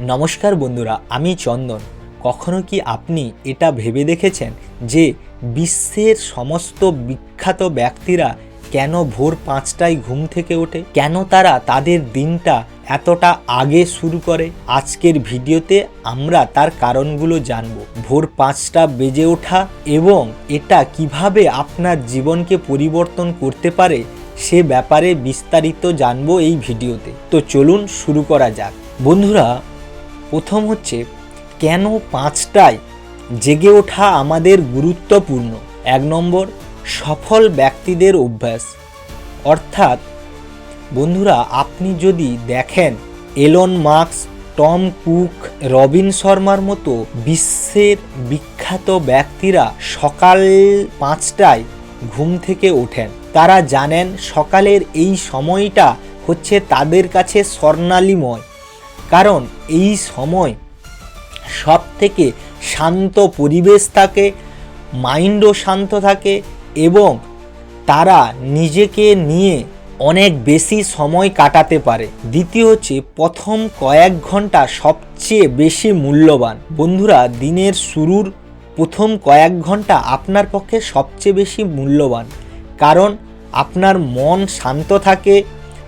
নমস্কার বন্ধুরা, আমি চন্দন। কখনো কি আপনি এটা ভেবে দেখেছেন যে বিশ্বের সমস্ত বিখ্যাত ব্যক্তিরা কেন ভোর পাঁচটায় ঘুম থেকে ওঠে? কেন তারা তাদের দিনটা এতটা আগে শুরু করে? আজকের ভিডিওতে আমরা তার কারণগুলো জানব। ভোর পাঁচটা বেজে ওঠা এবং এটা কীভাবে আপনার জীবনকে পরিবর্তন করতে পারে সে ব্যাপারে বিস্তারিত জানব এই ভিডিওতে। তো চলুন শুরু করা যাক। বন্ধুরা প্রথম হচ্ছে, কেন পাঁচটায় জেগে ওঠা আমাদের গুরুত্বপূর্ণ? এক নম্বর, সফল ব্যক্তিদের অভ্যাস। অর্থাৎ, বন্ধুরা, আপনি যদি দেখেন Elon Musk Tim Cook, Robin শর্মার মতো বিশ্বের বিখ্যাত ব্যক্তিরা সকাল পাঁচটায় ঘুম থেকে ওঠেন, তারা জানেন সকালের এই সময়টা হচ্ছে তাদের কাছে স্বর্ণালীময়। কারণ এই সময় সব থেকে শান্ত পরিবেশ থাকে, মাইন্ডও শান্ত থাকে এবং তারা নিজেকে নিয়ে অনেক বেশি সময় কাটাতে পারে। দ্বিতীয় হচ্ছে প্রথম কয়েক ঘণ্টা সবচেয়ে বেশি মূল্যবান। বন্ধুরা, দিনের শুরুর প্রথম কয়েক ঘণ্টা আপনার পক্ষে সবচেয়ে বেশি মূল্যবান। কারণ আপনার মন শান্ত থাকে,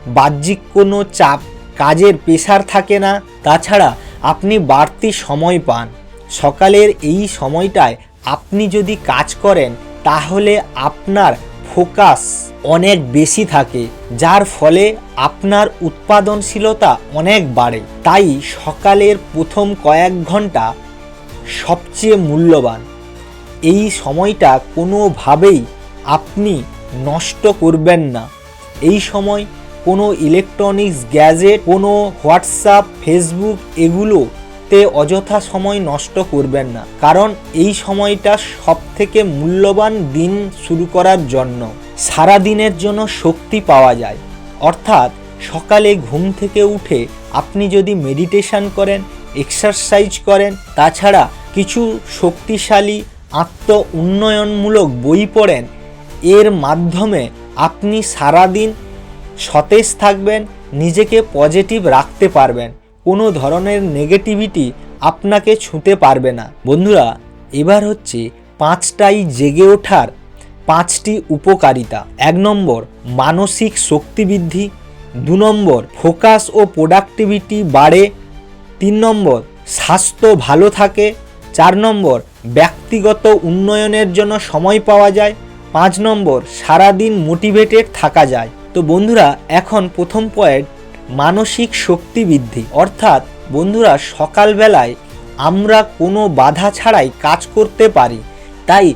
বাহ্যিক কোনো চাপ কাজের প্রেশার থাকে না। তাছাড়া আপনি বাড়তি সময় পান। সকালের এই সময়টায় আপনি যদি কাজ করেন, তাহলে আপনার ফোকাস অনেক বেশি থাকে, যার ফলে আপনার উৎপাদনশীলতা অনেক বাড়ে। তাই সকালের প্রথম কয়েক ঘণ্টা সবচেয়ে মূল্যবান। এই সময়টা কোনোভাবেই আপনি নষ্ট করবেন না। এই সময় কোনো ইলেকট্রনিক্স গ্যাজেট কোনো হোয়াটসঅ্যাপ, ফেসবুক, এগুলোতে অযথা সময় নষ্ট করবেন না। কারণ এই সময়টা সব থেকে মূল্যবান দিন শুরু করার জন্য। সারা দিনের জন্য শক্তি পাওয়া যায়। অর্থাৎ সকালে ঘুম থেকে উঠে আপনি যদি মেডিটেশন করেন এক্সারসাইজ করেন, তাছাড়া কিছু শক্তিশালী আত্ম উন্নয়নমূলক বই পড়েন, এর মাধ্যমে আপনি সারাদিন সতেজ থাকবেন, নিজেকে পজিটিভ রাখতে পারবেন। কোনো ধরনের নেগেটিভিটি আপনাকে ছুঁতে পারবে না। বন্ধুরা, এবার হচ্ছে পাঁচটাই জেগে ওঠার পাঁচটি উপকারিতা। এক নম্বর, মানসিক শক্তি বৃদ্ধি। দু নম্বর ফোকাস ও প্রোডাক্টিভিটি বাড়ে। তিন নম্বর, স্বাস্থ্য ভালো থাকে। চার নম্বর, ব্যক্তিগত উন্নয়নের জন্য সময় পাওয়া যায়। পাঁচ নম্বর, সারাদিন মোটিভেটেড থাকা যায়। তো বন্ধুরা, এখন প্রথম পয়েন্ট মানসিক শক্তি বৃদ্ধি। অর্থাৎ বন্ধুরা, সকালবেলায় আমরা কোনো বাধা ছাড়াই কাজ করতে পারি। তাই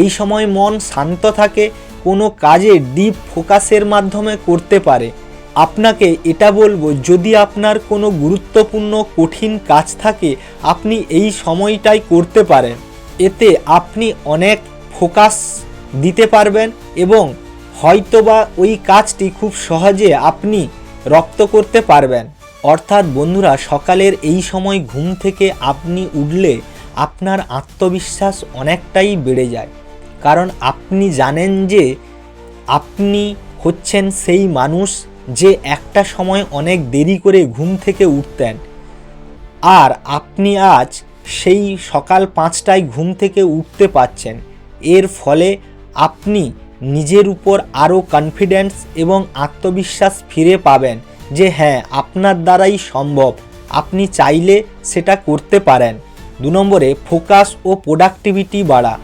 এই সময় মন শান্ত থাকে, কোনো কাজে ডিপ ফোকাসের মাধ্যমে করতে পারে। আপনাকে এটা বলব, যদি আপনার কোনো গুরুত্বপূর্ণ কঠিন কাজ থাকে, আপনি এই সময়টাই করতে পারেন। এতে আপনি অনেক ফোকাস দিতে পারবেন এবং হয়তোবা ওই কাজটি খুব সহজে আপনি রপ্ত করতে পারবেন। অর্থাৎ বন্ধুরা, সকালের এই সময় ঘুম থেকে আপনি উঠলে আপনার আত্মবিশ্বাস অনেকটাই বেড়ে যায়। কারণ আপনি জানেন যে আপনি হচ্ছেন সেই মানুষ যে একটা সময় অনেক দেরি করে ঘুম থেকে উঠতেন। আর আপনি আজ সেই সকাল পাঁচটায় ঘুম থেকে উঠতে পাচ্ছেন এর ফলে আপনি নিজের উপর আরও কনফিডেন্স এবং আত্মবিশ্বাস ফিরে পাবেন যে হ্যাঁ আপনার দ্বারাই সম্ভব। আপনি চাইলে সেটা করতে পারেন। দু নম্বরে ফোকাস ও প্রোডাক্টিভিটি বাড়া।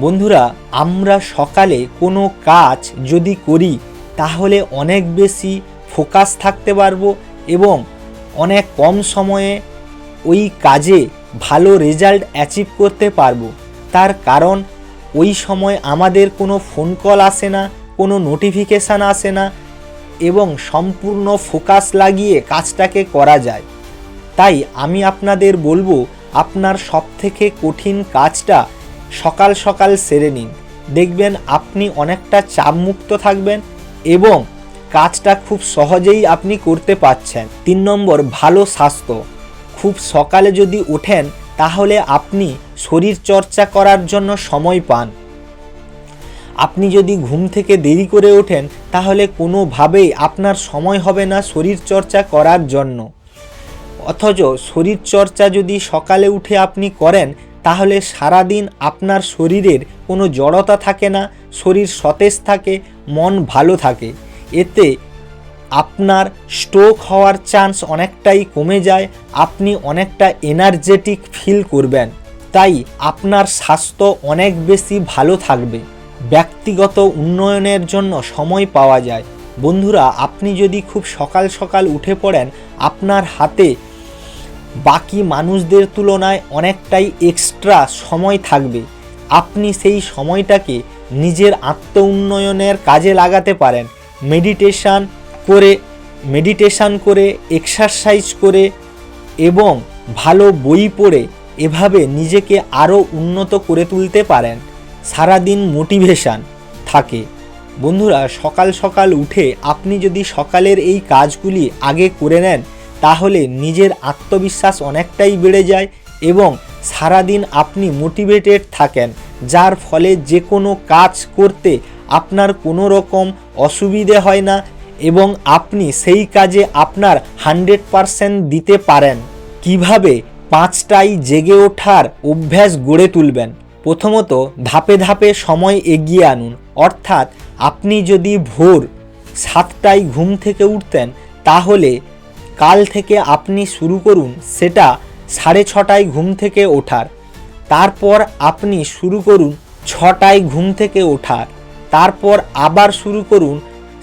বন্ধুরা, আমরা সকালে কোনো কাজ যদি করি, তাহলে অনেক বেশি ফোকাস থাকতে পারব এবং অনেক কম সময়ে ওই কাজে ভালো রেজাল্ট অ্যাচিভ করতে পারব। তার কারণ ওই সময় আমাদের কোনো ফোন কল আসে না, কোনো নোটিফিকেশান আসে না এবং সম্পূর্ণ ফোকাস লাগিয়ে কাজটাকে করা যায়। তাই আমি আপনাদের বলব, আপনার সবথেকে কঠিন কাজটা সকাল সকাল সেরে নিন। দেখবেন আপনি অনেকটা চাপমুক্ত থাকবেন এবং কাজটা খুব সহজেই আপনি করতে পারছেন। তিন নম্বর, ভালো স্বাস্থ্য। খুব সকালে যদি ওঠেন তাহলে আপনি শরীর চর্চা করার জন্য সময় পান। আপনি যদি ঘুম থেকে দেরি করে ওঠেন, তাহলে কোনোভাবেই আপনার সময় হবে না শরীর চর্চা করার জন্য। অথচ শরীরচর্চা যদি সকালে উঠে আপনি করেন, তাহলে সারাদিন আপনার শরীরের কোনো জড়তা থাকে না, শরীর সতেজ থাকে, মন ভালো থাকে। এতে আপনার স্ট্রোক হওয়ার চান্স অনেকটাই কমে যায়, আপনি অনেকটা এনার্জেটিক ফিল করবেন। তাই আপনার স্বাস্থ্য অনেক বেশি ভালো থাকবে। ব্যক্তিগত উন্নয়নের জন্য সময় পাওয়া যায়। বন্ধুরা, আপনি যদি খুব সকাল সকাল উঠে পড়েন, আপনার হাতে বাকি মানুষদের তুলনায় অনেকটাই এক্সট্রা সময় থাকবে। আপনি সেই সময়টাকে নিজের আত্ম উন্নয়নের কাজে লাগাতে পারেন। মেডিটেশান করে মেডিটেশান করে এক্সারসাইজ করে এবং ভালো বই পড়ে এভাবে নিজেকে আরও উন্নত করে তুলতে পারেন। সারাদিন মোটিভেশান থাকে। বন্ধুরা, সকাল সকাল উঠে আপনি যদি সকালের এই কাজগুলি আগে করে নেন, তাহলে নিজের আত্মবিশ্বাস অনেকটাই বেড়ে যায় এবং সারাদিন আপনি মোটিভেটেড থাকেন, যার ফলে যে কোনো কাজ করতে আপনার কোনো রকম অসুবিধে হয় না এবং আপনি সেই কাজে আপনার হান্ড্রেড পারসেন্ট দিতে পারেন। কীভাবে? পাঁচটায় জেগে ওঠার অভ্যাস গড়ে তুলবেন। প্রথমত, ধাপে ধাপে সময় এগিয়ে আনুন। অর্থাৎ, আপনি যদি ভোর সাতটায় ঘুম থেকে উঠতেন, তাহলে কাল থেকে আপনি শুরু করুন সেটা সাড়ে ছটায় ঘুম থেকে ওঠার। তারপর আপনি শুরু করুন ছটায় ঘুম থেকে ওঠার। তারপর আবার শুরু করুন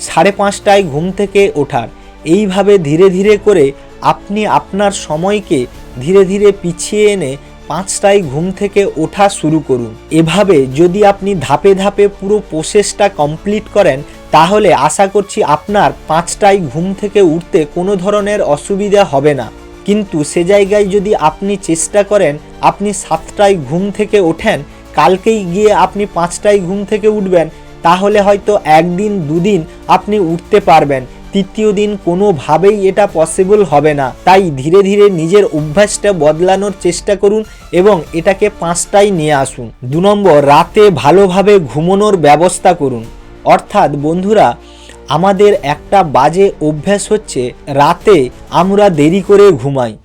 সাড়ে পাঁচটায় ঘুম থেকে ওঠার। এইভাবে ধীরে ধীরে করে আপনি আপনার সময়কে ধীরে ধীরে পিছিয়ে এনে পাঁচটায় ঘুম থেকে ওঠা শুরু করুন। এভাবে যদি আপনি ধাপে ধাপে পুরো প্রসেসটা কমপ্লিট করেন, তাহলে আশা করছি আপনার পাঁচটায় ঘুম থেকে উঠতে কোনো ধরনের অসুবিধা হবে না। কিন্তু সে জায়গায় যদি আপনি চেষ্টা করেন, আপনি সাতটায় ঘুম থেকে ওঠেন, কালকেই গিয়ে আপনি পাঁচটায় ঘুম থেকে উঠবেন তাহলে হয়তো একদিন, দুদিন আপনি উঠতে পারবেন। তৃতীয় দিন কোনোভাবেই এটা পসিবল হবে না। তাই ধীরে ধীরে নিজের অভ্যাসটা বদলানোর চেষ্টা করুন এবং এটাকে পাঁচটায় নিয়ে আসুন। দু নম্বর, রাতে ভালোভাবে ঘুমানোর ব্যবস্থা করুন। অর্থাৎ বন্ধুরা, আমাদের একটা বাজে অভ্যাস হচ্ছে রাতে আমরা দেরি করে ঘুমাই।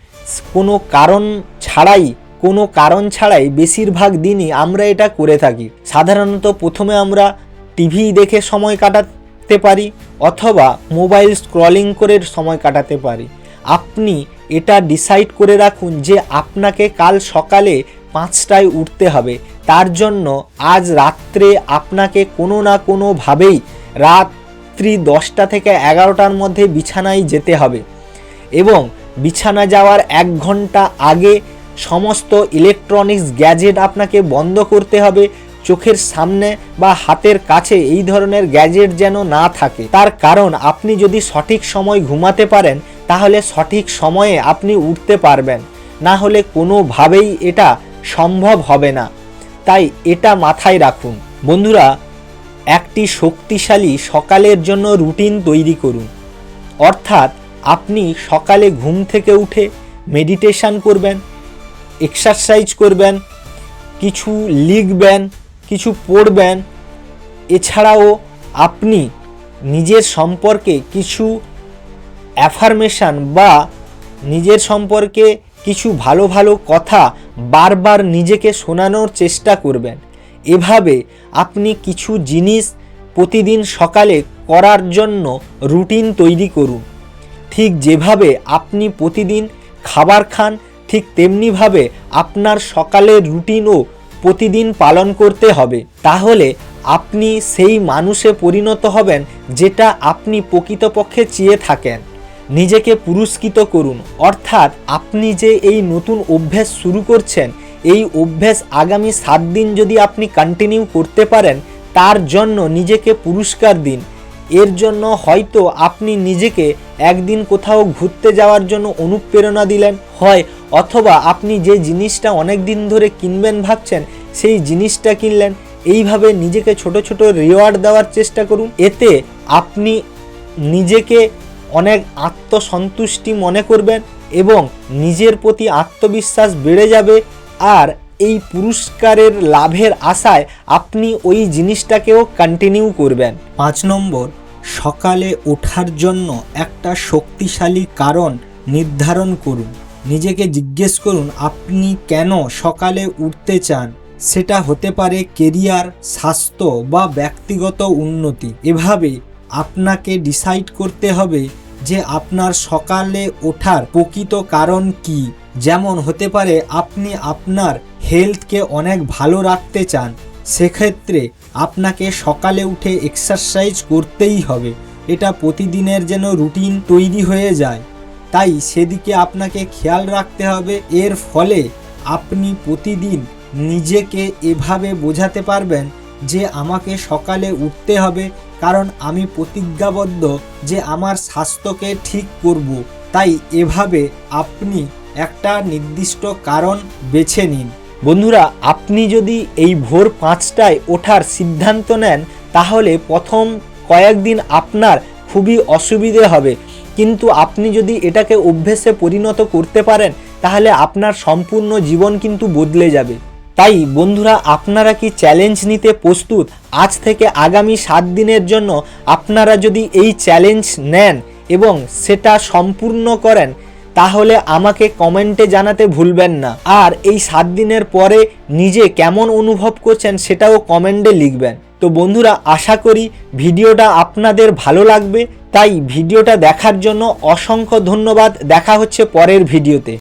কোনো কারণ ছাড়াই, কোনো কারণ ছাড়াই বেশিরভাগ দিনই আমরা এটা করে থাকি। সাধারণত প্রথমে আমরা টিভি দেখে সময় কাটাতে পারি অথবা মোবাইল স্ক্রলিং করে সময় কাটাতে পারি। আপনি এটা ডিসাইড করে রাখুন যে আপনাকে কাল সকালে পাঁচটায় উঠতে হবে। তার জন্য আজ রাত্রে আপনাকে কোনো না কোনোভাবেই রাত্রি দশটা থেকে এগারোটার মধ্যে বিছানায় যেতে হবে এবং বিছানা যাওয়ার এক ঘণ্টা আগে সমস্ত ইলেকট্রনিক্স গ্যাজেট আপনাকে বন্ধ করতে হবে। চোখের সামনে বা হাতের কাছে এই ধরনের গ্যাজেট যেন না থাকে। তার কারণ, আপনি যদি সঠিক সময় ঘুমাতে পারেন, তাহলে সঠিক সময়ে আপনি উঠতে পারবেন। না হলে কোনোভাবেই এটা সম্ভব হবে না। তাই এটা মাথায় রাখুন। বন্ধুরা, একটি শক্তিশালী সকালের জন্য রুটিন তৈরি করুন। অর্থাৎ, আপনি সকালে ঘুম থেকে উঠে মেডিটেশন করবেন, এক্সারসাইজ করবেন, কিছু লিখবেন কিছু পড়বেন। এছাড়াও আপনি নিজের সম্পর্কে কিছু অ্যাফার্মেশন বা নিজের সম্পর্কে কিছু ভালো ভালো কথা বারবার নিজেকে শোনানোর চেষ্টা করবেন। এভাবে আপনি কিছু জিনিস প্রতিদিন সকালে করার জন্য রুটিন তৈরি করুন। ঠিক যেভাবে আপনি প্রতিদিন খাবার খান, ঠিক তেমনিভাবে আপনার সকালের রুটিনও প্রতিদিন পালন করতে হবে, তাহলে আপনি সেই মানুষে পরিণত হবেন যেটা আপনি প্রকৃতপক্ষে চেয়ে থাকেন। নিজেকে পুরস্কৃত করুন। অর্থাৎ আপনি যে এই নতুন অভ্যেস শুরু করছেন, এই অভ্যেস আগামী সাত দিন যদি আপনি কন্টিনিউ করতে পারেন, তার জন্য নিজেকে পুরস্কার দিন। এর জন্য হয়তো আপনি নিজেকে একদিন কোথাও ঘুরতে যাওয়ার জন্য অনুপ্রেরণা দিলেন। হয়, অথবা আপনি যে জিনিসটা অনেক দিন ধরে কিনবেন ভাবছেন, সেই জিনিসটা কিনলেন। এইভাবে নিজেকে ছোট ছোট রিওয়ার্ড দেওয়ার চেষ্টা করুন। এতে আপনি নিজেকে অনেক আত্মসন্তুষ্টি মনে করবেন এবং নিজের প্রতি আত্মবিশ্বাস বেড়ে যাবে। আর এই পুরস্কারের লাভের আশায় আপনি ওই জিনিসটাকেও কন্টিনিউ করবেন। পাঁচ নম্বর, সকালে ওঠার জন্য একটা শক্তিশালী কারণ নির্ধারণ করুন। নিজেকে জিজ্ঞেস করুন, আপনি কেন সকালে উঠতে চান? সেটা হতে পারে কেরিয়ার স্বাস্থ্য বা ব্যক্তিগত উন্নতি। এভাবে আপনাকে ডিসাইড করতে হবে যে আপনার সকালে ওঠার প্রকৃত কারণ কি। যেমন হতে পারে আপনি আপনার হেলথকে অনেক ভালো রাখতে চান, সেক্ষেত্রে আপনাকে সকালে উঠে এক্সারসাইজ করতেই হবে। এটা প্রতিদিনের যেন রুটিন তৈরি হয়ে যায়। তাই সেদিকে আপনাকে খেয়াল রাখতে হবে। এর ফলে আপনি প্রতিদিন নিজেকে এভাবে বোঝাতে পারবেন যে আমাকে সকালে উঠতে হবে, কারণ আমি প্রতিজ্ঞাবদ্ধ যে আমার স্বাস্থ্যকে ঠিক করব। তাই এভাবে আপনি একটা নির্দিষ্ট কারণ বেছে নিন। বন্ধুরা, আপনি যদি এই ভোর পাঁচটায় ওঠার সিদ্ধান্ত নেন, তাহলে প্রথম কয়েকদিন আপনার খুবই অসুবিধে হবে। কিন্তু আপনি যদি এটাকে অভ্যেসে পরিণত করতে পারেন, তাহলে আপনার সম্পূর্ণ জীবন কিন্তু বদলে যাবে। তাই, বন্ধুরা, আপনারা কি চ্যালেঞ্জ নিতে প্রস্তুত? আজ থেকে আগামী সাত দিনের জন্য আপনারা যদি এই চ্যালেঞ্জ নেন এবং সেটা সম্পূর্ণ করেন তাহলে আমাকে কমেন্টে জানাতে ভুলবেন না। আর এই সাত দিনের পরে নিজে কেমন অনুভব করছেন সেটাও কমেন্টে লিখবেন। তো বন্ধুরা, আশা করি ভিডিওটা আপনাদের ভালো লাগবে। তাই ভিডিওটা দেখার জন্য অসংখ্য ধন্যবাদ। দেখা হচ্ছে পরের ভিডিওতে।